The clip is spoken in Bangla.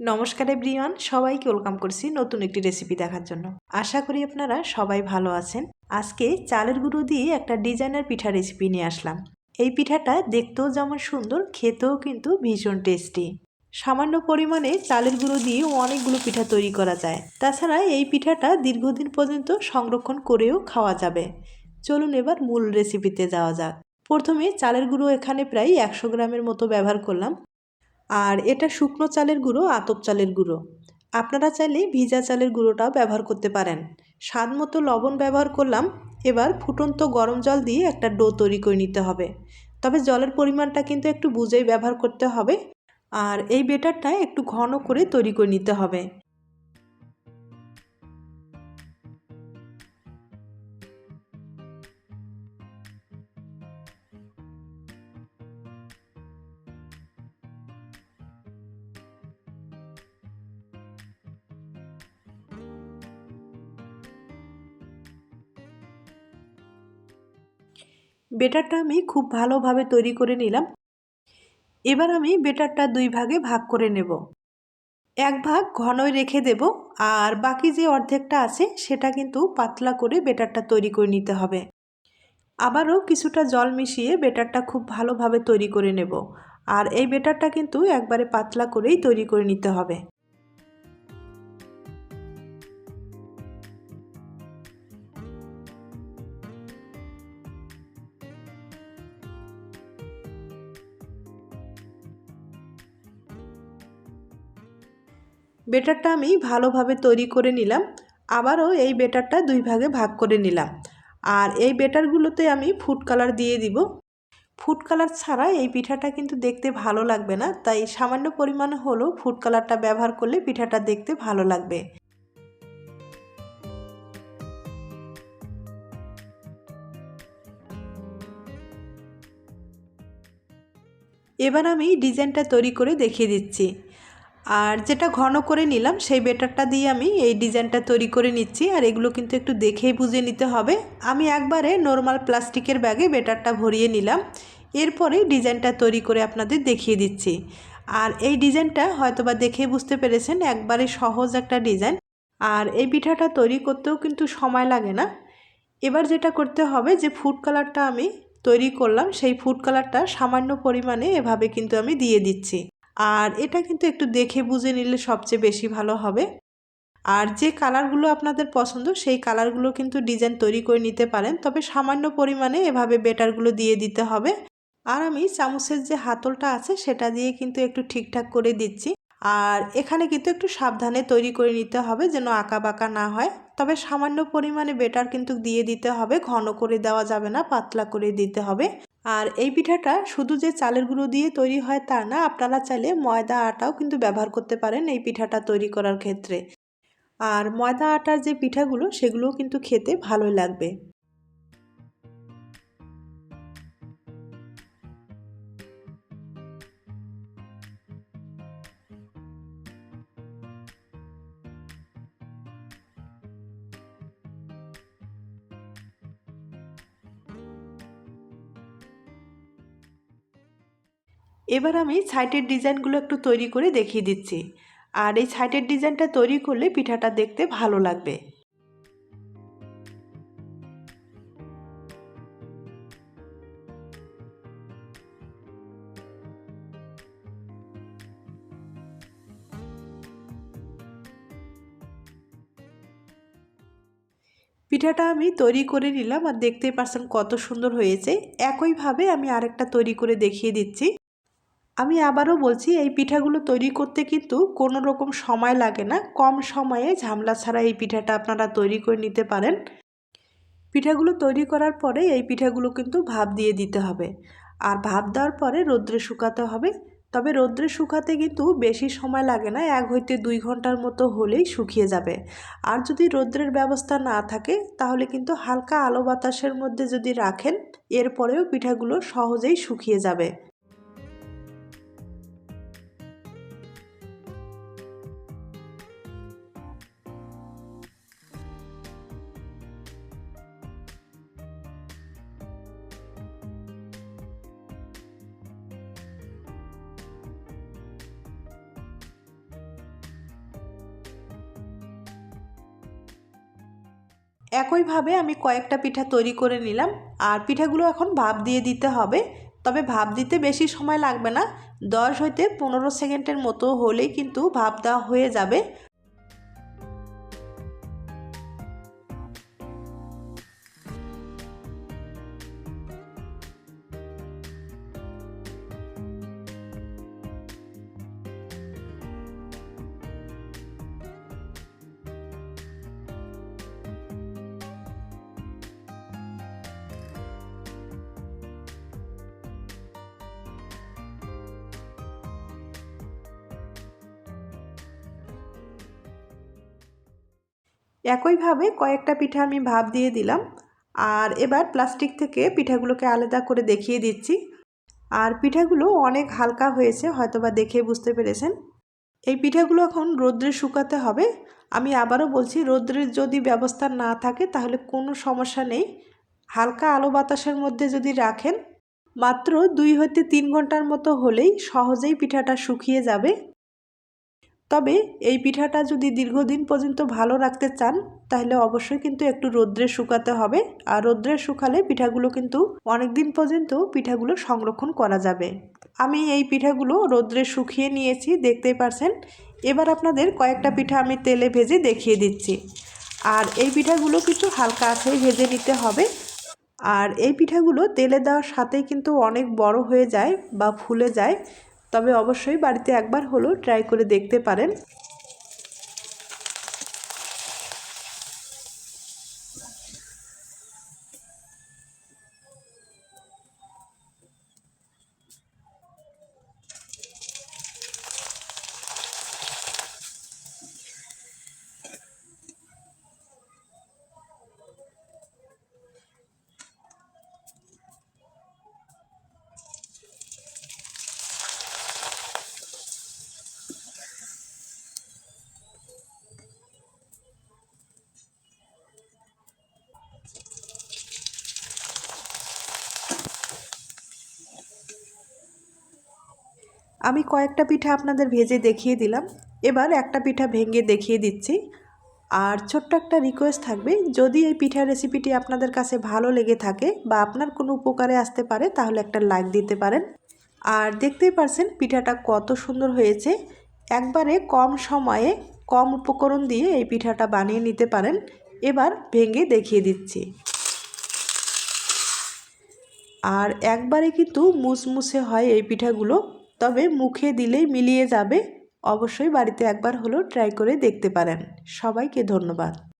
নমস্কার এভরিওয়ান, সবাইকে ওয়েলকাম করছি নতুন একটি রেসিপি দেখার জন্য। আশা করি আপনারা সবাই ভালো আছেন। আজকে চালের গুঁড়ো দিয়ে একটা ডিজাইনার পিঠা রেসিপি নিয়ে আসলাম। এই পিঠাটা দেখতেও যেমন সুন্দর, খেতেও কিন্তু ভীষণ টেস্টি। সামান্য পরিমাণে চালের গুঁড়ো দিয়ে অনেকগুলো পিঠা তৈরি করা যায়। তাছাড়া এই পিঠাটা দীর্ঘদিন পর্যন্ত সংরক্ষণ করেও খাওয়া যাবে। চলুন এবার মূল রেসিপিতে যাওয়া যাক। প্রথমে চালের গুঁড়ো এখানে প্রায় একশো গ্রামের মতো ব্যবহার করলাম। আর এটা শুকনো চালের গুঁড়ো, আতপ চালের গুঁড়ো। আপনারা চাইলে ভিজা চালের গুঁড়োটাও ব্যবহার করতে পারেন। স্বাদ মতো লবণ ব্যবহার করলাম, এবার ফুটন্ত গরম জল দিয়ে একটা ডো তৈরি করে নিতে হবে। তবে জলের পরিমাণটা কিন্তু একটু বুঝেই ব্যবহার করতে হবে। আর এই বেটারটা একটু ঘন করে তৈরি করে নিতে হবে। বেটারটা আমি খুব ভালোভাবে তৈরি করে নিলাম। এবার আমি বেটারটা দুই ভাগে ভাগ করে নেব। এক ভাগ ঘনই রেখে দেব আর বাকি যে অর্ধেকটা আছে সেটা কিন্তু পাতলা করে বেটারটা তৈরি করে নিতে হবে। আবারও কিছুটা জল মিশিয়ে বেটারটা খুব ভালোভাবে তৈরি করে নেব। আর এই বেটারটা কিন্তু একবারে পাতলা করেই তৈরি করে নিতে হবে। বেটারটা আমি ভালোভাবে তৈরি করে নিলাম, আবারও এই বেটারটা দুই ভাগে ভাগ করে নিলাম। আর এই বেটারগুলোতে আমি ফুড কালার দিয়ে দিব। ফুড কালার ছাড়া এই পিঠাটা কিন্তু দেখতে ভালো লাগবে না, তাই সামান্য পরিমাণ হলেও ফুড কালারটা ব্যবহার করলে পিঠাটা দেখতে ভালো লাগবে। এবার আমি ডিজাইনটা তৈরি করে দেখিয়ে দিচ্ছি। আর যেটা ঘন করে নিলাম, সেই বেটারটা দিয়ে আমি এই ডিজাইনটা তৈরি করে নিচ্ছি আর এগুলো কিন্তু একটু দেখেই বুঝে নিতে হবে। আমি একবারে নর্মাল প্লাস্টিকের ব্যাগে বেটারটা ভরিয়ে নিলাম। এরপরে ডিজাইনটা তৈরি করে আপনাদের দেখিয়ে দিচ্ছি। আর এই ডিজাইনটা হয়তোবা দেখে বুঝতে পেরেছেন, একবারে সহজ একটা ডিজাইন। আর এই পিঠাটা তৈরি করতেও কিন্তু সময় লাগে না। এবার যেটা করতে হবে যে, ফুড কালারটা আমি তৈরি করলাম, সেই ফুড কালারটা সামান্য পরিমাণে এভাবে কিন্তু আমি দিয়ে দিচ্ছি। আর এটা কিন্তু একটু দেখে বুঝে নিলে সবচেয়ে বেশি ভালো হবে। আর যে কালারগুলো আপনাদের পছন্দ, সেই কালারগুলো কিন্তু ডিজাইন তৈরি করে নিতে পারেন, তবে সামান্য পরিমাণে এভাবে বেটারগুলো দিয়ে দিতে হবে। আর আমি চামচের যে হাতলটা আছে, সেটা দিয়ে কিন্তু একটু ঠিকঠাক করে দিচ্ছি। আর এখানে কিন্তু একটু সাবধানে তৈরি করে নিতে হবে যেন আঁকা বাঁকা না হয়, তবে সামান্য পরিমাণে বেটার কিন্তু দিয়ে দিতে হবে, ঘন করে দেওয়া যাবে না, পাতলা করে দিতে হবে। আর এই পিঠাটা শুধু যে চালের গুঁড়ো দিয়ে তৈরি হয় তা না, আপনারা চাইলে ময়দা আটাও কিন্তু ব্যবহার করতে পারেন এই পিঠাটা তৈরি করার ক্ষেত্রে। আর ময়দা আটার যে পিঠাগুলো, সেগুলোও কিন্তু খেতে ভালোই লাগবে। এবার আমি সাইটের ডিজাইনগুলো একটু তৈরি করে দেখিয়ে দিচ্ছি। আর এই সাইটের ডিজাইনটা তৈরি করলে পিঠাটা দেখতে ভালো লাগবে। পিঠাটা আমি তৈরি করে নিলাম আর দেখতেই পারছেন কত সুন্দর হয়েছে। একইভাবে আমি আরেকটা তৈরি করে দেখিয়ে দিচ্ছি। আমি আবারও বলছি, এই পিঠাগুলো তৈরি করতে কিন্তু কোনো রকম সময় লাগে না। কম সময়ে ঝামলা ছাড়া এই পিঠাটা আপনারা তৈরি করে নিতে পারেন। পিঠাগুলো তৈরি করার পরে এই পিঠাগুলো কিন্তু ভাপ দিয়ে দিতে হবে। আর ভাপ দেওয়ার পরে রোদ্রে শুকাতে হবে। তবে রোদ্রে শুকাতে কিন্তু বেশি সময় লাগে না, এক হইতে দুই ঘণ্টার মতো হলেই শুকিয়ে যাবে। আর যদি রোদ্রের ব্যবস্থা না থাকে, তাহলে কিন্তু হালকা আলো বাতাসের মধ্যে যদি রাখেন, এরপরেও পিঠাগুলো সহজেই শুকিয়ে যাবে। একইভাবে আমি কয়েকটা পিঠা তৈরি করে নিলাম, আর পিঠাগুলো এখন ভাপ দিয়ে দিতে হবে। তবে ভাপ দিতে বেশি সময় লাগবে না, দশ হইতে পনেরো সেকেন্ডের মতো হলেই কিন্তু ভাপ দেওয়া হয়ে যাবে। একইভাবে কয়েকটা পিঠা আমি ভাপ দিয়ে দিলাম। আর এবার প্লাস্টিক থেকে পিঠাগুলোকে আলাদা করে দেখিয়ে দিচ্ছি। আর পিঠাগুলো অনেক হালকা হয়েছে, হয়তোবা দেখে বুঝতে পেরেছেন। এই পিঠাগুলো এখন রোদ্রে শুকাতে হবে। আমি আবারও বলছি, রোদ্রের যদি ব্যবস্থা না থাকে, তাহলে কোনো সমস্যা নেই। হালকা আলো বাতাসের মধ্যে যদি রাখেন, মাত্র দুই হতে তিন ঘণ্টার মতো হলেই সহজেই পিঠাটা শুকিয়ে যাবে। তবে এই পিঠাটা যদি দীর্ঘদিন পর্যন্ত ভালো রাখতে চান, তাহলে অবশ্যই কিন্তু একটু রোদ্রে শুকাতে হবে। আর রোদ্রে শুকালে পিঠাগুলো কিন্তু অনেক দিন পর্যন্ত পিঠাগুলো সংরক্ষণ করা যাবে। আমি এই পিঠাগুলো রোদ্রে শুকিয়ে নিয়েছি, দেখতেই পারছেন। এবার আপনাদের কয়েকটা পিঠা আমি তেলে ভেজে দেখিয়ে দিচ্ছি। আর এই পিঠাগুলো কিন্তু হালকা আছে ভেজে নিতে হবে। আর এই পিঠাগুলো তেলে দেওয়ার সাথেই কিন্তু অনেক বড় হয়ে যায় বা ফুলে যায়। তবে অবশ্যই বাড়িতে একবার হলেও ট্রাই করে দেখতে পারেন। আমি কয়েকটা পিঠা আপনাদের ভেজে দেখিয়ে দিলাম। এবার একটা পিঠা ভেঙে দেখিয়ে দিচ্ছি। আর ছোট্ট একটা রিকোয়েস্ট থাকবে, যদি এই পিঠার রেসিপিটি আপনাদের কাছে ভালো লেগে থাকে বা আপনার কোনো উপকারে আসতে পারে, তাহলে একটা লাইক দিতে পারেন। আর দেখতেই পারছেন পিঠাটা কত সুন্দর হয়েছে। একবারে কম সময়ে কম উপকরণ দিয়ে এই পিঠাটা বানিয়ে নিতে পারেন। এবার ভেঙে দেখিয়ে দিচ্ছি। আর একবারে কিন্তু মুসমুসে হয় এই পিঠাগুলো। তবে মুখে দিলেই মিলিয়ে যাবে। অবশ্যই বাড়িতে একবার হলেও ট্রাই করে দেখতে পারেন। সবাইকে ধন্যবাদ।